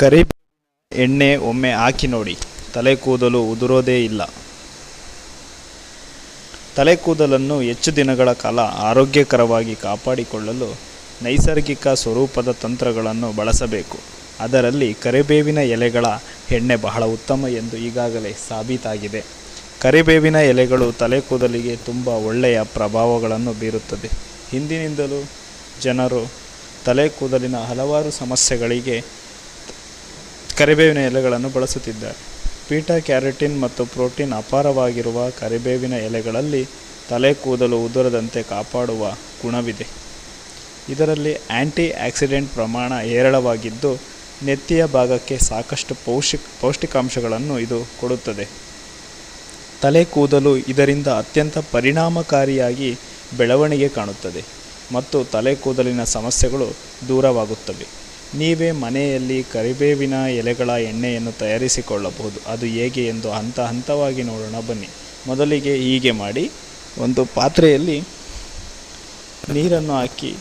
ಕರಿ ಎಣ್ಣೆ ಒಮ್ಮೆ ಹಾಕಿ ನೋಡಿ. ತಲೆ ಕೂದಲು ಉದುರೋದೇ ಇಲ್ಲ. ತಲೆ ಕೂದಲನ್ನು ಹೆಚ್ಚು ದಿನಗಳ ಕಾಲ ಆರೋಗ್ಯಕರವಾಗಿ ಕಾಪಾಡಿಕೊಳ್ಳಲು ನೈಸರ್ಗಿಕ ಸ್ವರೂಪದ ತಂತ್ರಗಳನ್ನು ಬಳಸಬೇಕು. ಅದರಲ್ಲಿ ಕರಿಬೇವಿನ ಎಲೆಗಳ ಎಣ್ಣೆ ಬಹಳ ಉತ್ತಮ ಎಂದು ಈಗಾಗಲೇ ಸಾಬೀತಾಗಿದೆ. ಕರಿಬೇವಿನ ಎಲೆಗಳು ತಲೆ ಕೂದಲಿಗೆ ತುಂಬ ಒಳ್ಳೆಯ ಪ್ರಭಾವಗಳನ್ನು ಬೀರುತ್ತದೆ. ಹಿಂದಿನಿಂದಲೂ ಜನರು ತಲೆ ಕೂದಲಿನ ಹಲವಾರು ಸಮಸ್ಯೆಗಳಿಗೆ ಕರಿಬೇವಿನ ಎಲೆಗಳನ್ನು ಬಳಸುತ್ತಿದ್ದಾರೆ. ಪೀಟಾ ಕ್ಯಾರೋಟಿನ್ ಮತ್ತು ಪ್ರೋಟೀನ್ ಅಪಾರವಾಗಿರುವ ಕರಿಬೇವಿನ ಎಲೆಗಳಲ್ಲಿ ತಲೆ ಕೂದಲು ಉದುರದಂತೆ ಕಾಪಾಡುವ ಗುಣವಿದೆ. ಇದರಲ್ಲಿ ಆ್ಯಂಟಿ ಆಕ್ಸಿಡೆಂಟ್ ಪ್ರಮಾಣ ಹೇರಳವಾಗಿದ್ದು, ನೆತ್ತಿಯ ಭಾಗಕ್ಕೆ ಸಾಕಷ್ಟು ಪೌಷ್ಟಿಕ, ಪೌಷ್ಟಿಕಾಂಶಗಳನ್ನು ಇದು ಕೊಡುತ್ತದೆ. ತಲೆ ಕೂದಲು ಇದರಿಂದ ಅತ್ಯಂತ ಪರಿಣಾಮಕಾರಿಯಾಗಿ ಬೆಳವಣಿಗೆ ಕಾಣುತ್ತದೆ ಮತ್ತು ತಲೆ ಕೂದಲಿನ ಸಮಸ್ಯೆಗಳು ದೂರವಾಗುತ್ತವೆ. ನೀವೇ ಮನೆಯಲ್ಲಿ ಕರಿಬೇವಿನ ಎಲೆಗಳ ಎಣ್ಣೆಯನ್ನು ತಯಾರಿಸಿಕೊಳ್ಳಬಹುದು. ಅದು ಹೇಗೆ ಎಂದು ಹಂತ ಹಂತವಾಗಿ ನೋಡೋಣ ಬನ್ನಿ. ಮೊದಲಿಗೆ ಹೀಗೆ ಮಾಡಿ ಒಂದು ಪಾತ್ರೆಯಲ್ಲಿ ನೀರನ್ನು ಹಾಕಿ,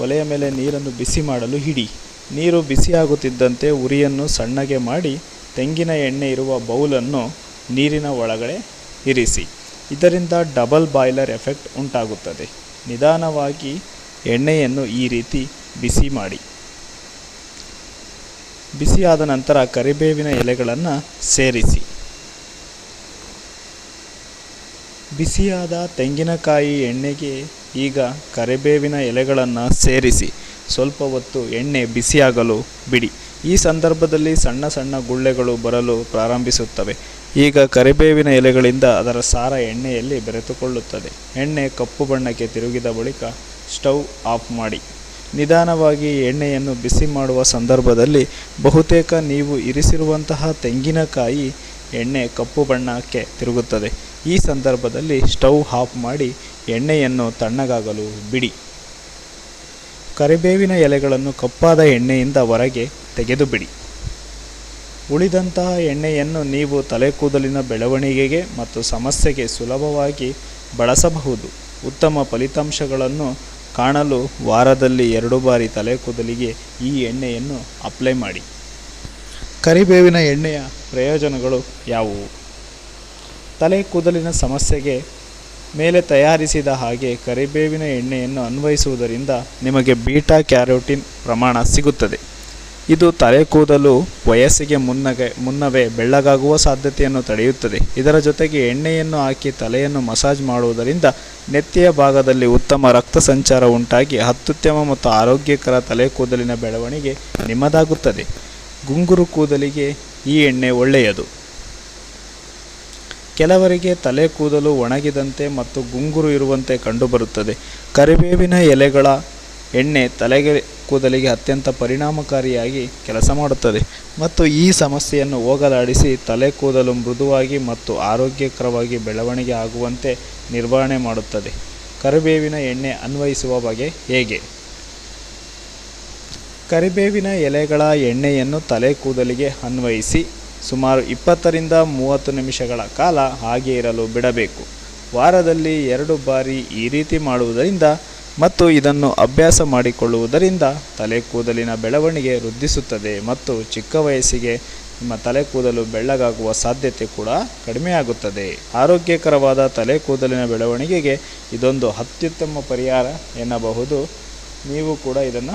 ಒಲೆಯ ಮೇಲೆ ನೀರನ್ನು ಬಿಸಿ ಮಾಡಲು ಹಿಡಿ. ನೀರು ಬಿಸಿಯಾಗುತ್ತಿದ್ದಂತೆ ಉರಿಯನ್ನು ಸಣ್ಣಗೆ ಮಾಡಿ, ತೆಂಗಿನ ಎಣ್ಣೆ ಇರುವ ಬೌಲನ್ನು ನೀರಿನ ಒಳಗಡೆ ಇರಿಸಿ. ಇದರಿಂದ ಡಬಲ್ ಬಾಯ್ಲರ್ ಎಫೆಕ್ಟ್ ಉಂಟಾಗುತ್ತದೆ. ನಿಧಾನವಾಗಿ ಎಣ್ಣೆಯನ್ನು ಈ ರೀತಿ ಬಿಸಿ ಮಾಡಿ. ಬಿಸಿಯಾದ ನಂತರ ಕರಿಬೇವಿನ ಎಲೆಗಳನ್ನು ಸೇರಿಸಿ. ಬಿಸಿಯಾದ ತೆಂಗಿನಕಾಯಿ ಎಣ್ಣೆಗೆ ಈಗ ಕರಿಬೇವಿನ ಎಲೆಗಳನ್ನು ಸೇರಿಸಿ. ಸ್ವಲ್ಪ ಹೊತ್ತು ಎಣ್ಣೆ ಬಿಸಿಯಾಗಲು ಬಿಡಿ. ಈ ಸಂದರ್ಭದಲ್ಲಿ ಸಣ್ಣ ಸಣ್ಣ ಗುಳ್ಳೆಗಳು ಬರಲು ಪ್ರಾರಂಭಿಸುತ್ತವೆ. ಈಗ ಕರಿಬೇವಿನ ಎಲೆಗಳಿಂದ ಅದರ ಸಾರ ಎಣ್ಣೆಯಲ್ಲಿ ಬೆರೆತುಕೊಳ್ಳುತ್ತದೆ. ಎಣ್ಣೆ ಕಪ್ಪು ಬಣ್ಣಕ್ಕೆ ತಿರುಗಿದ ಬಳಿಕ ಸ್ಟವ್ ಆಫ್ ಮಾಡಿ. ನಿಧಾನವಾಗಿ ಎಣ್ಣೆಯನ್ನು ಬಿಸಿ ಮಾಡುವ ಸಂದರ್ಭದಲ್ಲಿ ಬಹುತೇಕ ನೀವು ಇರಿಸಿರುವಂತಹ ತೆಂಗಿನಕಾಯಿ ಎಣ್ಣೆ ಕಪ್ಪು ಬಣ್ಣಕ್ಕೆ ತಿರುಗುತ್ತದೆ. ಈ ಸಂದರ್ಭದಲ್ಲಿ ಸ್ಟವ್ ಆಫ್ ಮಾಡಿ ಎಣ್ಣೆಯನ್ನು ತಣ್ಣಗಾಗಲು ಬಿಡಿ. ಕರಿಬೇವಿನ ಎಲೆಗಳನ್ನು ಕಪ್ಪಾದ ಎಣ್ಣೆಯಿಂದ ಹೊರಗೆ ತೆಗೆದು ಬಿಡಿ ಉಳಿದಂತಹ ಎಣ್ಣೆಯನ್ನು ನೀವು ತಲೆ ಕೂದಲಿನ ಬೆಳವಣಿಗೆಗೆ ಮತ್ತು ಸಮಸ್ಯೆಗೆ ಸುಲಭವಾಗಿ ಬಳಸಬಹುದು. ಉತ್ತಮ ಫಲಿತಾಂಶಗಳನ್ನು ಕಾಣಲು ವಾರದಲ್ಲಿ ಎರಡು ಬಾರಿ ತಲೆ ಕೂದಲಿಗೆ ಈ ಎಣ್ಣೆಯನ್ನು ಅಪ್ಲೈ ಮಾಡಿ. ಕರಿಬೇವಿನ ಎಣ್ಣೆಯ ಪ್ರಯೋಜನಗಳು ಯಾವುವು? ತಲೆ ಕೂದಲಿನ ಸಮಸ್ಯೆಗೆ ಮೇಲೆ ತಯಾರಿಸಿದ ಹಾಗೆ ಕರಿಬೇವಿನ ಎಣ್ಣೆಯನ್ನು ಅನ್ವಯಿಸುವುದರಿಂದ ನಿಮಗೆ ಬೀಟಾ ಕ್ಯಾರೋಟಿನ್ ಪ್ರಮಾಣ ಸಿಗುತ್ತದೆ. ಇದು ತಲೆ ಕೂದಲು ವಯಸ್ಸಿಗೆ ಮುನ್ನಗೆ, ಮುನ್ನವೇ ಬೆಳ್ಳಗಾಗುವ ಸಾಧ್ಯತೆಯನ್ನು ತಡೆಯುತ್ತದೆ. ಇದರ ಜೊತೆಗೆ ಎಣ್ಣೆಯನ್ನು ಹಾಕಿ ತಲೆಯನ್ನು ಮಸಾಜ್ ಮಾಡುವುದರಿಂದ ನೆತ್ತಿಯ ಭಾಗದಲ್ಲಿ ಉತ್ತಮ ರಕ್ತ ಸಂಚಾರ ಉಂಟಾಗಿ ಅತ್ಯುತ್ತಮ ಮತ್ತು ಆರೋಗ್ಯಕರ ತಲೆ ಕೂದಲಿನ ಬೆಳವಣಿಗೆ ನಿಮ್ಮದಾಗುತ್ತದೆ. ಗುಂಗುರು ಕೂದಲಿಗೆ ಈ ಎಣ್ಣೆ ಒಳ್ಳೆಯದು. ಕೆಲವರಿಗೆ ತಲೆ ಕೂದಲು ಒಣಗಿದಂತೆ ಮತ್ತು ಗುಂಗುರು ಇರುವಂತೆ ಕಂಡುಬರುತ್ತದೆ. ಕರಿಬೇವಿನ ಎಲೆಗಳ ಎಣ್ಣೆ ತಲೆಗೆ ಕೂದಲಿಗೆ ಅತ್ಯಂತ ಪರಿಣಾಮಕಾರಿಯಾಗಿ ಕೆಲಸ ಮಾಡುತ್ತದೆ. ಮತ್ತು ಈ ಸಮಸ್ಯೆಯನ್ನು ಹೋಗಲಾಡಿಸಿ ತಲೆ ಕೂದಲು ಮೃದುವಾಗಿ ಮತ್ತು ಆರೋಗ್ಯಕರವಾಗಿ ಬೆಳವಣಿಗೆ ಆಗುವಂತೆ ನಿರ್ವಹಣೆ ಮಾಡುತ್ತದೆ. ಕರಿಬೇವಿನ ಎಣ್ಣೆ ಅನ್ವಯಿಸುವ ಬಗೆ ಹೇಗೆ? ಕರಿಬೇವಿನ ಎಲೆಗಳ ಎಣ್ಣೆಯನ್ನು ತಲೆ ಕೂದಲಿಗೆ ಅನ್ವಯಿಸಿ ಸುಮಾರು ಇಪ್ಪತ್ತರಿಂದ ಮೂವತ್ತು ನಿಮಿಷಗಳ ಕಾಲ ಹಾಗೆ ಇರಲು ಬಿಡಬೇಕು. ವಾರದಲ್ಲಿ ಎರಡು ಬಾರಿ ಈ ರೀತಿ ಮಾಡುವುದರಿಂದ ಮತ್ತು ಇದನ್ನು ಅಭ್ಯಾಸ ಮಾಡಿಕೊಳ್ಳುವುದರಿಂದ ತಲೆ ಕೂದಲಿನ ಬೆಳವಣಿಗೆ ವೃದ್ಧಿಸುತ್ತದೆ ಮತ್ತು ಚಿಕ್ಕ ವಯಸ್ಸಿಗೆ ನಿಮ್ಮ ತಲೆ ಕೂದಲು ಬೆಳ್ಳಗಾಗುವ ಸಾಧ್ಯತೆ ಕೂಡ ಕಡಿಮೆಯಾಗುತ್ತದೆ. ಆರೋಗ್ಯಕರವಾದ ತಲೆ ಕೂದಲಿನ ಬೆಳವಣಿಗೆಗೆ ಇದೊಂದು ಅತ್ಯುತ್ತಮ ಪರಿಹಾರ ಎನ್ನಬಹುದು. ನೀವು ಕೂಡ ಇದನ್ನು